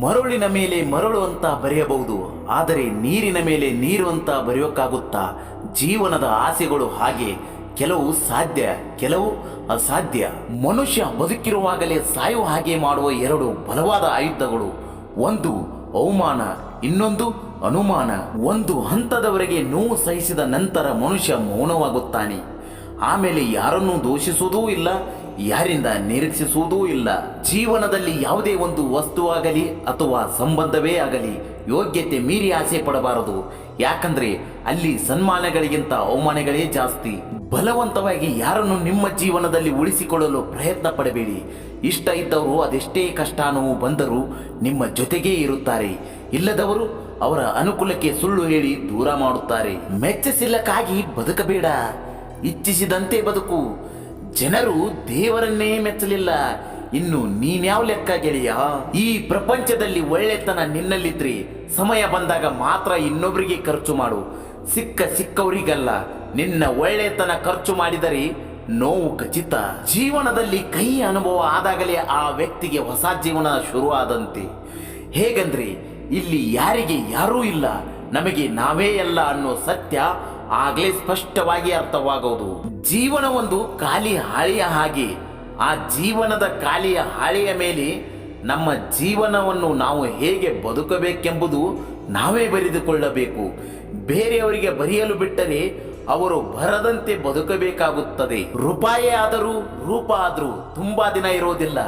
ಮರುಳಿನ ಮೇಲೆ ಮರಳು ಅಂತ ಬರೆಯಬಹುದು. ಆದರೆ ನೀರಿನ ಮೇಲೆ ನೀರು ಅಂತ ಬರೆಯೋಕ್ಕಾಗುತ್ತಾ ಜೀವನದ ಆಸೆಗಳು ಹಾಗೆ. ಕೆಲವು ಸಾಧ್ಯ, ಕೆಲವು ಅಸಾಧ್ಯ. ಮನುಷ್ಯ ಬದುಕಿರುವಾಗಲೇ ಸಾಯುವ ಹಾಗೆ ಮಾಡುವ ಎರಡು ಬಲವಾದ ಆಯುಧಗಳು. ಒಂದು ಅವಮಾನ, ಇನ್ನೊಂದು ಅನುಮಾನ. ಒಂದು ಹಂತದವರೆಗೆ ನೋವು ಸಹಿಸಿದ ನಂತರ ಮನುಷ್ಯ ಮೌನವಾಗುತ್ತಾನೆ. ಆಮೇಲೆ ಯಾರನ್ನೂ ದೋಷಿಸುವುದೂ ಇಲ್ಲ ಯಾರಿಂದ ನಿರೀಕ್ಷಿಸುವುದೂ ಇಲ್ಲ. ಜೀವನದಲ್ಲಿ ಯಾವುದೇ ಒಂದು ವಸ್ತುವಾಗಲಿ ಅಥವಾ ಸಂಬಂಧವೇ ಆಗಲಿ ಯೋಗ್ಯತೆ ಮೀರಿ ಆಸೆ ಪಡಬಾರದು. ಯಾಕಂದ್ರೆ ಅಲ್ಲಿ ಸನ್ಮಾನಗಳಿಗಿಂತ ಅವಮಾನಗಳೇ ಜಾಸ್ತಿ. ಬಲವಂತವಾಗಿ ಯಾರನ್ನು ನಿಮ್ಮ ಜೀವನದಲ್ಲಿ ಉಳಿಸಿಕೊಳ್ಳಲು ಪ್ರಯತ್ನ ಪಡಬೇಡಿ. ಇಷ್ಟ ಇದ್ದವರು ಅದೆಷ್ಟೇ ಕಷ್ಟ ನೋವು ಬಂದರೂ ನಿಮ್ಮ ಜೊತೆಗೇ ಇರುತ್ತಾರೆ. ಇಲ್ಲದವರು ಅವರ ಅನುಕೂಲಕ್ಕೆ ಸುಳ್ಳು ಹೇಳಿ ದೂರ ಮಾಡುತ್ತಾರೆ. ಮೆಚ್ಚಿಸಿಲ್ಲಕ್ಕಾಗಿ ಬದುಕಬೇಡ. ಇಚ್ಛಿಸಿದಂತೆ ಬದುಕು. ಜನರು ದೇವರನ್ನೇ ಮೆಚ್ಚಲಿಲ್ಲ. ಇನ್ನು ನೀನ್ಯಾವ ಲೆಕ್ಕ ಗೆಳೆಯ? ಈ ಪ್ರಪಂಚದಲ್ಲಿ ಒಳ್ಳೆತನ ನಿನ್ನಲ್ಲಿದ್ರಿ ಸಮಯ ಬಂದಾಗ ಮಾತ್ರ ಇನ್ನೊಬ್ಬರಿಗೆ ಖರ್ಚು ಮಾಡು. ಸಿಕ್ಕ ಸಿಕ್ಕವರಿಗಲ್ಲ, ನಿನ್ನ ಒಳ್ಳೆತನ ಖರ್ಚು ಮಾಡಿದರೆ ನೋವು ಖಚಿತ. ಜೀವನದಲ್ಲಿ ಕೈ ಅನುಭವ ಆದಾಗಲೇ ಆ ವ್ಯಕ್ತಿಗೆ ಹೊಸ ಜೀವನ ಶುರುವಾದಂತೆ. ಹೇಗಂದ್ರೆ, ಇಲ್ಲಿ ಯಾರಿಗೆ ಯಾರೂ ಇಲ್ಲ, ನಮಗೆ ನಾವೇ ಎಲ್ಲ ಅನ್ನೋ ಸತ್ಯ ಆಗಲೇ ಸ್ಪಷ್ಟವಾಗಿ ಅರ್ಥವಾಗುವುದು ಜೀವನ ಒಂದು ಖಾಲಿ ಹಾಳೆಯ ಹಾಗೆ. ಆ ಜೀವನದ ಖಾಲಿಯ ಹಾಳೆಯ ಮೇಲೆ ನಮ್ಮ ಜೀವನವನ್ನು ನಾವು ಹೇಗೆ ಬದುಕಬೇಕೆಂಬುದು ನಾವೇ ಬರೆದುಕೊಳ್ಳಬೇಕು. ಬೇರೆಯವರಿಗೆ ಬರೆಯಲು ಬಿಟ್ಟರೆ ಅವರು ಬರದಂತೆ ಬದುಕಬೇಕಾಗುತ್ತದೆ. ರೂಪಾಯಿ ಆದರೂ, ರೂಪ ಆದರೂ ತುಂಬಾ ದಿನ ಇರೋದಿಲ್ಲ.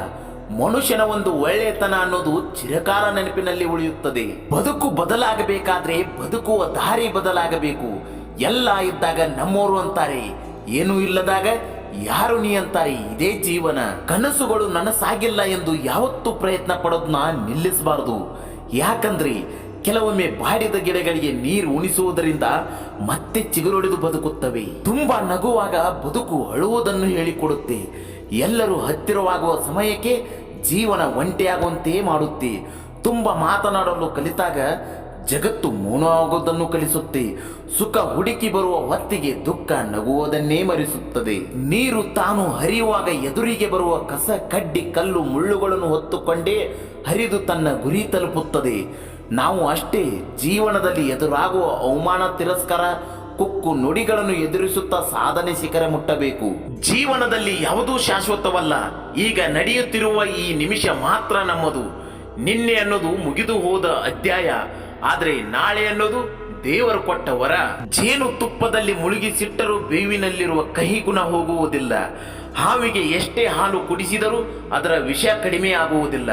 ಮನುಷ್ಯನ ಒಂದು ಒಳ್ಳೆಯತನ ಅನ್ನೋದು ಚಿರಕಾಲ ನೆನಪಿನಲ್ಲಿ ಉಳಿಯುತ್ತದೆ. ಬದುಕು ಬದಲಾಗಬೇಕಾದ್ರೆ ಬದುಕುವ ದಾರಿ ಬದಲಾಗಬೇಕು. ಎಲ್ಲ ಇದ್ದಾಗ ನಮ್ಮೋರು ಅಂತಾರೆ ಏನೂ ಇಲ್ಲದಾಗ ಯಾರು ನೀ ಅಂತಾರೆ, ಇದೇ ಜೀವನ. ಕನಸುಗಳು ನನಸಾಗಿಲ್ಲ ಎಂದು ಯಾವತ್ತೂ ಪ್ರಯತ್ನ ಪಡೋದನ್ನ ನಿಲ್ಲಿಸಬಾರದು. ಯಾಕಂದ್ರೆ ಕೆಲವೊಮ್ಮೆ ಬಾಡಿದ ಗಿಡಗಳಿಗೆ ನೀರು ಉಣಿಸುವುದರಿಂದ ಮತ್ತೆ ಚಿಗುರೊಡೆದು ಬದುಕುತ್ತವೆ. ತುಂಬಾ ನಗುವಾಗ ಬದುಕು ಅಳುವುದನ್ನು ಹೇಳಿಕೊಡುತ್ತೆ. ಎಲ್ಲರೂ ಹತ್ತಿರವಾಗುವ ಸಮಯಕ್ಕೆ ಜೀವನ ಒಂಟಿಯಾಗುವಂತೆಯೇ ಮಾಡುತ್ತೆ. ತುಂಬಾ ಮಾತನಾಡಲು ಕಲಿತಾಗ ಜಗತ್ತು ಮೌನ ಆಗೋದನ್ನು ಕಲಿಸುತ್ತೆ. ಸುಖ ಹುಡುಕಿ ಬರುವ ಹೊತ್ತಿಗೆ ದುಃಖ ನಗುವುದನ್ನೇ ಮರಿಸುತ್ತದೆ. ನೀರು ತಾನು ಹರಿಯುವಾಗ ಎದುರಿಗೆ ಬರುವ ಕಸ, ಕಡ್ಡಿ, ಕಲ್ಲು, ಮುಳ್ಳುಗಳನ್ನು ಹೊತ್ತುಕೊಂಡೇ ಹರಿದು ತನ್ನ ಗುರಿ ತಲುಪುತ್ತದೆ. ನಾವು ಅಷ್ಟೇ ಜೀವನದಲ್ಲಿ ಎದುರಾಗುವ ಅವಮಾನ, ತಿರಸ್ಕಾರ, ಕುಕ್ಕು ನುಡಿಗಳನ್ನು ಎದುರಿಸುತ್ತಾ ಸಾಧನೆ ಶಿಖರ ಮುಟ್ಟಬೇಕು. ಜೀವನದಲ್ಲಿ ಯಾವುದೂ ಶಾಶ್ವತವಲ್ಲ. ಈಗ ನಡೆಯುತ್ತಿರುವ ಈ ನಿಮಿಷ ಮಾತ್ರ ನಮ್ಮದು. ನಿನ್ನೆ ಅನ್ನೋದು ಮುಗಿದು ಹೋದ ಅಧ್ಯಾಯ. ಆದ್ರೆ ನಾಳೆ ಅನ್ನೋದು ದೇವರು ಕೊಟ್ಟ ವರ. ಜೇನು ತುಪ್ಪದಲ್ಲಿ ಮುಳುಗಿಸಿಟ್ಟರೂ ಬೇವಿನಲ್ಲಿರುವ ಕಹಿ ಗುಣ ಹೋಗುವುದಿಲ್ಲ. ಹಾವಿಗೆ ಎಷ್ಟೇ ಹಾಲು ಕುಡಿಸಿದರೂ ಅದರ ವಿಷ ಕಡಿಮೆ ಆಗುವುದಿಲ್ಲ.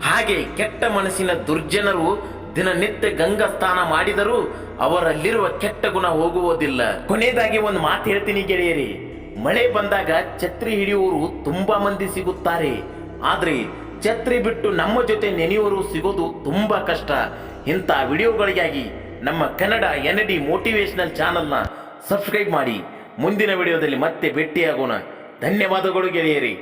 ಹಾಗೆ ಕೆಟ್ಟ ಮನಸ್ಸಿನ ದುರ್ಜನರು ದಿನನಿತ್ಯ ಗಂಗಾ ಸ್ನಾನ ಮಾಡಿದರೂ ಅವರಲ್ಲಿರುವ ಕೆಟ್ಟ ಗುಣ ಹೋಗುವುದಿಲ್ಲ. ಕೊನೆಯದಾಗಿ ಒಂದು ಮಾತು ಹೇಳ್ತೀನಿ ಗೆಳೆಯರಿ. ಮಳೆ ಬಂದಾಗ ಛತ್ರಿ ಹಿಡಿಯುವರು ತುಂಬಾ ಮಂದಿ ಸಿಗುತ್ತಾರೆ. ಆದರೆ ಛತ್ರಿ ಬಿಟ್ಟು ನಮ್ಮ ಜೊತೆ ನೆನೆಯುವರು ಸಿಗೋದು ತುಂಬಾ ಕಷ್ಟ. ಇಂಥ ವಿಡಿಯೋಗಳಿಗಾಗಿ ನಮ್ಮ ಕನ್ನಡ ಎನ್ ಡಿ ಮೋಟಿವೇಶನಲ್ ಚಾನಲ್ನ ಸಬ್ಸ್ಕ್ರೈಬ್ ಮಾಡಿ. ಮುಂದಿನ ವಿಡಿಯೋದಲ್ಲಿ ಮತ್ತೆ ಭೇಟಿಯಾಗೋಣ. ಧನ್ಯವಾದಗಳು ಗೆಳೆಯರಿ.